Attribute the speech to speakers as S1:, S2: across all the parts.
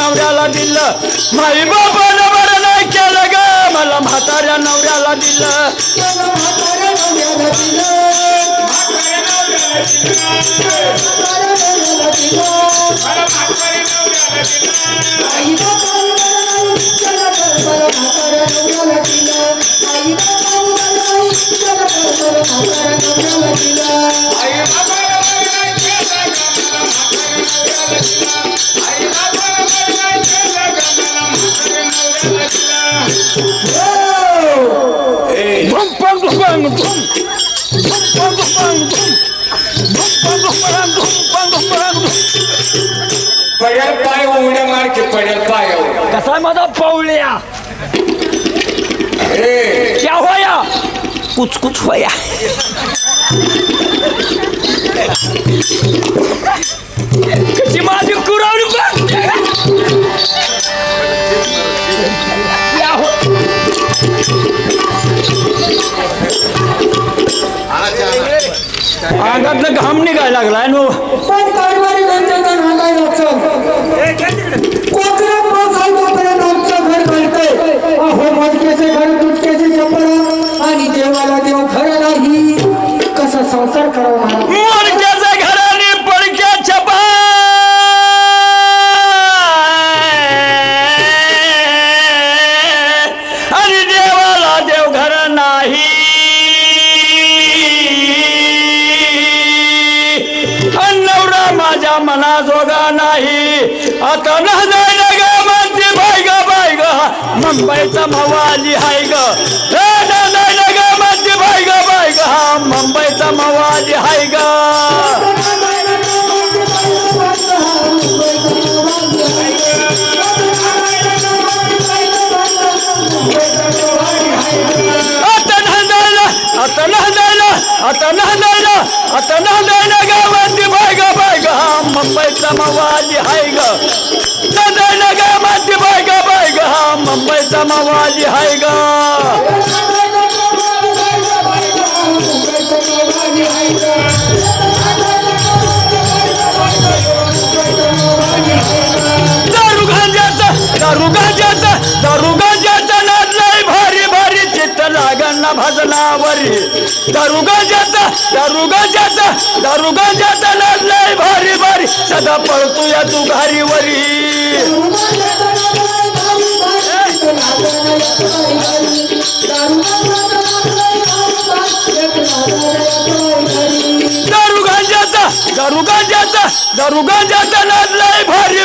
S1: नवऱ्याला दिलं. माई बाबानं बरं नाही केलं ग. मला म्हाताऱ्या नवऱ्याला दिलं. धुम
S2: पडेल पाय उड्या मार की पडेल पाय
S1: कसा आहे माझा पावळ्या?
S2: ए.
S1: क्या होया? कुछ कुछ होया. कशी माझी कुरावली बघ. क्या हो अंगातलं घाम निघायला लागलाय नो.
S3: नाही.
S1: आता नाही ना ग म्हणते बाय ग बाय ग. मुंबईचा मवाली हाय ग. नाही ग म्हणते बाय ग बाय ग. मुंबईचा मवाली हाय ग. आता नांदायला आता नांदायला आता नांदायला आता नांदायला हा मवाली हाय ग. नांदायला गावाची बाय ग बाय ग. हा मुंबईचा मवाली हाय ग. दारू गांजाचा दारू गांजाचा भजनावरी दारू गांजाचा दारू गांजाचा दारू गांजाचा नाचलाय भारी भारी. सदा पळतो या तू घारीवरी दारू गांजाचा दारू गांजाचा दारू गांजाचा नाचलाय भारी भारी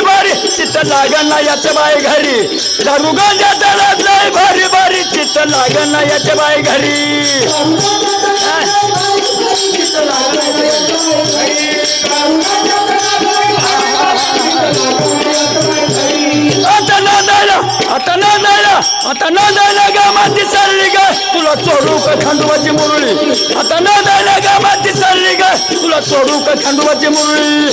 S1: चित्त लागणला याच्या बाय घरी. दारुगांच्या तळात लय भारी भारी चित्त लागणला याच्या बाय घरी. आता ना जायला आता ना जायला आता ना नांदायला गामाती चालली ग. तुला चोरू का खंडोबाची मुरळी? आता ना नांदायला गामाती चालली ग. तुला चोरू का खंडोबाची मुरळी?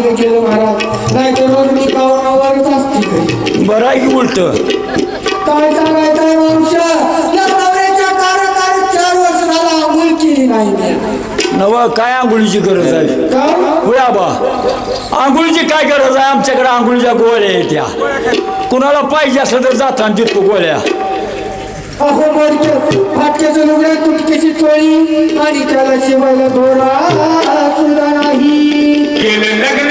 S3: थाकले गेलं महाराज नाही तर रोज मी असते घरी.
S1: बरं आहे की उलट?
S3: काय सांगायचंय मावशा या नवऱ्याच्या कार्यकाळी चार वर्ष झाला आंघोळ केली नाही.
S1: नव काय आंघोळीची गरज आहे? होया बा आंघोळीची काय गरज आहे? आमच्याकडे आंघोळीच्या गोळ्या येत्या कुणाला पाहिजे असलं तर जाताना देतो गोळ्या.
S3: अहो मोडके फाटक्याचं लुगड्या तुटकीची चोळी आणि त्याला शिवायला दोरा सुद्धा नाही.
S2: केलं लग्न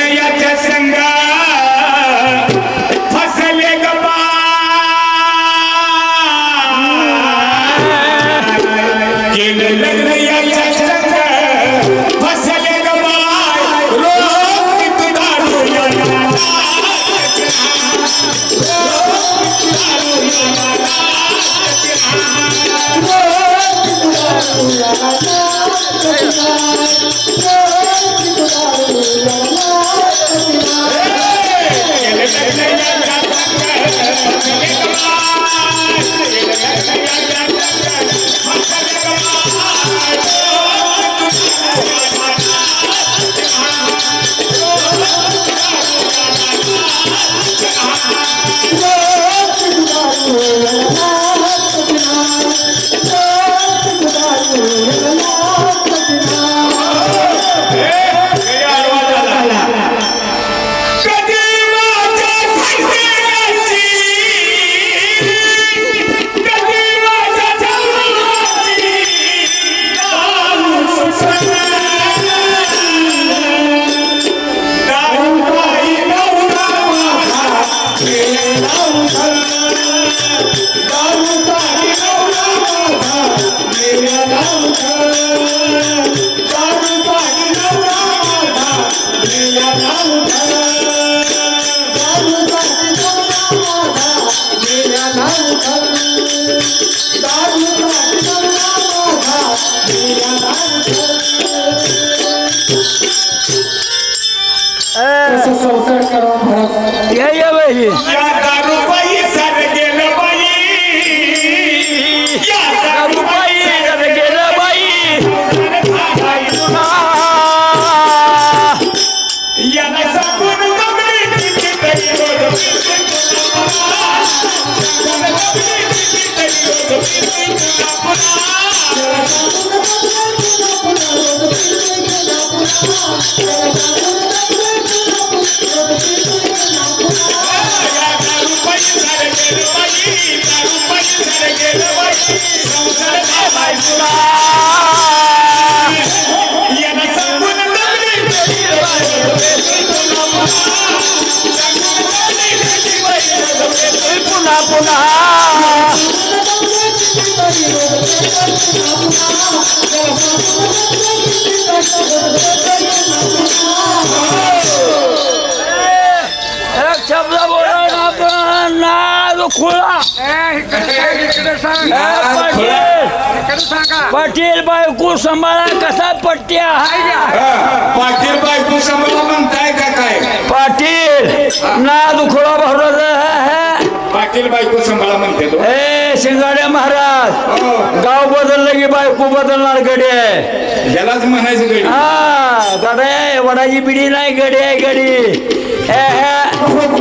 S2: केलं लग्न दारू
S1: ये पुन्हा. शब्द बोला ना पण नाद खुळा. पाटील. बायको सांभाळा कसा पट्ट्या
S2: पाटील बायको समोर म्हणताय का काय?
S1: पाटील नाद खुळा भरला
S2: पाटील बायको सांभाळा म्हणते तो.
S1: ए शिंगाडे महाराज गाव बदललं की बायको बदलणार गडे
S2: यालाच म्हणायचं गडी.
S1: हा गडे वडाची बिडी नाही गडी आहे गडी. हे